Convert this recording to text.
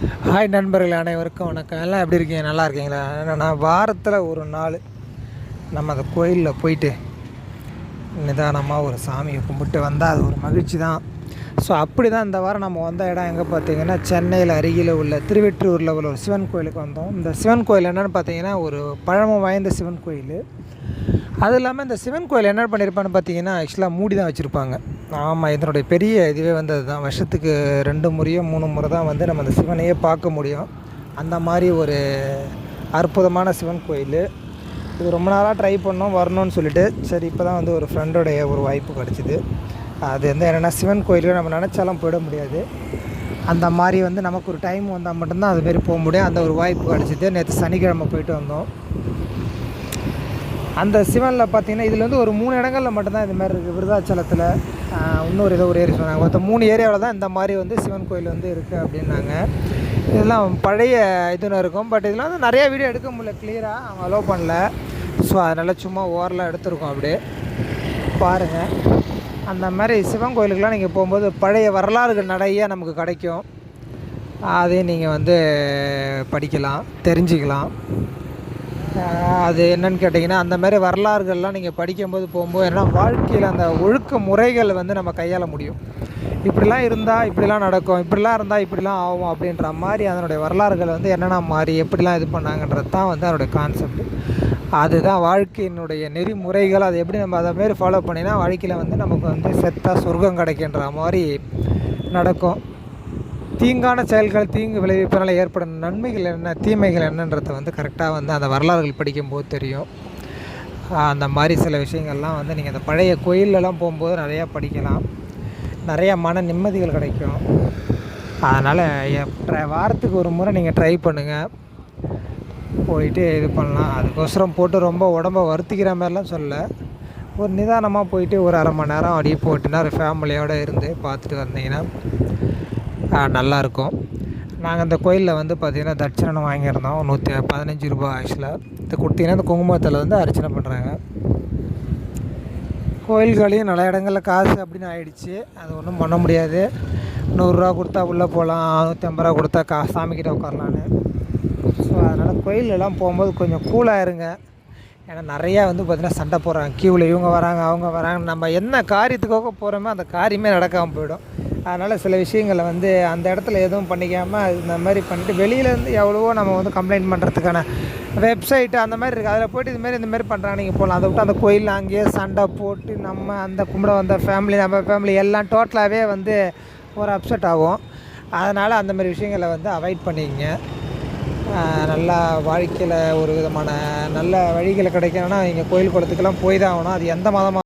Hi நண்பர்கள் அனைவருக்கும் வணக்கம். எல்லாம் எப்படி இருக்கீங்க? நல்லா இருக்கீங்களா? நான் வாரத்தில் ஒரு நாள் நம்ம அந்த கோயிலில் போயிட்டு நிதானமாக ஒரு சாமியை கும்பிட்டு வந்தால் அது ஒரு மகிழ்ச்சி தான் ஸோ அப்படி தான் இந்த வாரம் நம்ம வந்த இடம் எங்கே பார்த்தீங்கன்னா சென்னையில் அருகில் உள்ள திருவெற்றூரில் உள்ள ஒரு சிவன் கோயிலுக்கு வந்தோம். இந்த சிவன் கோயில் என்னென்னு பார்த்தீங்கன்னா ஒரு பழமம் வாய்ந்த சிவன் கோயில். அது இல்லாமல் இந்த சிவன் கோயில் என்ன பண்ணியிருப்பான்னு பார்த்தீங்கன்னா ஆக்சுவலாக மூடி தான் வச்சுருப்பாங்க. ஆமாம் இதனுடைய பெரிய இதுவே வந்து அதுதான். வருஷத்துக்கு ரெண்டு முறையோ மூணு முறை தான் வந்து நம்ம அந்த சிவனையே பார்க்க முடியும். அந்த மாதிரி ஒரு அற்புதமான சிவன் கோயில். இது ரொம்ப நாளாக ட்ரை பண்ணோம் வரணும்னு சொல்லிட்டு. சரி இப்போ தான் வந்து ஒரு ஃப்ரெண்டோடைய ஒரு வாய்ப்பு கிடச்சிது. அது வந்து என்னென்னா சிவன் கோயிலுக்கு நம்ம நினச்சாலும் போயிட முடியாது. அந்த மாதிரி வந்து நமக்கு ஒரு டைம் வந்தால் மட்டும்தான் அதுமாரி போக முடியும். அந்த ஒரு வாய்ப்பு கிடச்சிது. நேற்று சனிக்கிழமை போயிட்டு வந்தோம். அந்த சிவனில் பார்த்தீங்கன்னா இதில் வந்து ஒரு மூணு இடங்களில் மட்டும்தான் இது மாதிரி இருக்குது விருதாச்சலத்தில் இன்னொரு ஏதோ ஒரு ஏரியா சொன்னாங்க. மொத்தம் மூணு ஏரியாவில் தான் இந்த மாதிரி வந்து சிவன் கோயில் வந்து இருக்குது அப்படின்னாங்க. இதெல்லாம் பழைய இதுன்னு இருக்கும். பட் இதெல்லாம் வந்து நிறையா வீடியோ எடுக்க முடியல. கிளியராக அவங்க அலோவ் பண்ணல. ஸோ அதனால் சும்மா ஓரலாம் எடுத்திருக்கோம் அப்படியே. பாருங்கள் அந்த மாதிரி சிவன் கோயிலுக்கெலாம் நீங்கள் போகும்போது பழைய வரலாறுகள் நிறைய நமக்கு கிடைக்கும். அதையும் நீங்கள் வந்து படிக்கலாம் தெரிஞ்சுக்கலாம். அது என்னன்னு கேட்டிங்கன்னா அந்த மாதிரி வரலாறுகள்லாம் நீங்கள் படிக்கும்போது போகும்போது என்ன வாழ்க்கையில் அந்த ஒழுக்க முறைகள் வந்து நம்ம கையாள முடியும். இப்படிலாம் இருந்தால் இப்படிலாம் நடக்கும் இப்படிலாம் இருந்தால் இப்படிலாம் ஆகும் அப்படின்ற மாதிரி அதனுடைய வரலாறுகள் வந்து என்னென்ன மாதிரி எப்படிலாம் இது பண்ணாங்கன்றது தான் வந்து அதனுடைய கான்செப்ட் அதுதான் வாழ்க்கையினுடைய நெறிமுறைகள். அதை எப்படி நம்ம அதை மாரி ஃபாலோ பண்ணினா வாழ்க்கையில் வந்து நமக்கு வந்து செத்தாக சொர்க்கம் கிடைக்கின்ற மாதிரி நடக்கும். தீங்கான செயல்கள் தீங்கு விளைவிப்பனால் ஏற்படும் நன்மைகள் என்ன தீமைகள் என்னன்றதை வந்து கரெக்டாக வந்து அந்த வரலாறுகள் படிக்கும்போது தெரியும். அந்த மாதிரி சில விஷயங்கள்லாம் வந்து நீங்கள் அந்த பழைய கோயிலெலாம் போகும்போது நிறையா படிக்கலாம். நிறையா மன நிம்மதிகள் கிடைக்கும். அதனால் ட்ரை வாரத்துக்கு ஒரு முறை நீங்கள் ட்ரை பண்ணுங்கள் போயிட்டு இது பண்ணலாம். அதுக்கோசரம் போட்டு ரொம்ப உடம்ப வருத்திக்கிற மாதிரிலாம் சொல்ல. ஒரு நிதானமாக போயிட்டு ஒரு அரை மணி நேரம் அப்படியே போட்டுனா ஒரு ஃபேமிலியோடு இருந்து பார்த்துட்டு வந்தீங்கன்னா நல்லாயிருக்கும். நாங்கள் இந்த கோயிலில் வந்து பார்த்திங்கன்னா தட்சணம் வாங்கியிருந்தோம். நூற்றி பதினஞ்சு ரூபா ஆக்சுவலாக இது கொடுத்தீங்கன்னா இந்த குங்குமத்தில் வந்து அர்ச்சனை பண்ணுறாங்க கோயில்களையும் நல்ல இடங்களில் காசு அப்படின்னு ஆயிடுச்சு. அது ஒன்றும் பண்ண முடியாது. நூறுரூவா கொடுத்தா உள்ளே போகலாம் நூற்றி ஐம்பது ரூபா கொடுத்தா கா சாமிக்கிட்ட உட்காரலான்னு ஸோ அதனால் கோயிலெல்லாம் போகும்போது கொஞ்சம் கூலாக இருங்க. ஏன்னா நிறையா வந்து பார்த்திங்கன்னா சண்டை போடுறாங்க. கியூவில் இவங்க வராங்க அவங்க வராங்க. நம்ம என்ன காரியத்துக்காக போகிறோமோ அந்த காரியமே நடக்காமல் போயிடும். அதனால் சில விஷயங்களை வந்து அந்த இடத்துல எதுவும் பண்ணிக்காமல் இந்த மாதிரி பண்ணிட்டு வெளியிலேருந்து எவ்வளவோ நம்ம வந்து கம்ப்ளைண்ட் பண்ணுறதுக்கான வெப்சைட்டு அந்த மாதிரி இருக்குது அதில் போய்ட்டு இதுமாரி இந்த மாதிரி பண்ணுறாங்க நீங்கள் போகலாம் அதை விட்டு அந்த கோயிலில் அங்கேயே சண்டை போட்டு நம்ம அந்த கும்பிட வந்த ஃபேமிலி நம்ம ஃபேமிலி எல்லாம் டோட்டலாகவே வந்து ஒரு அப்செட் ஆகும். அதனால் அந்த மாதிரி விஷயங்களை வந்து அவாய்ட் பண்ணிக்கங்க. நல்லா வாழ்க்கையில் ஒரு விதமான நல்ல வழிகளை கிடைக்கணும்னா இங்கே கோயில் குளத்துக்கெல்லாம் போய் தான் ஆகணும். அது எந்த மதமாக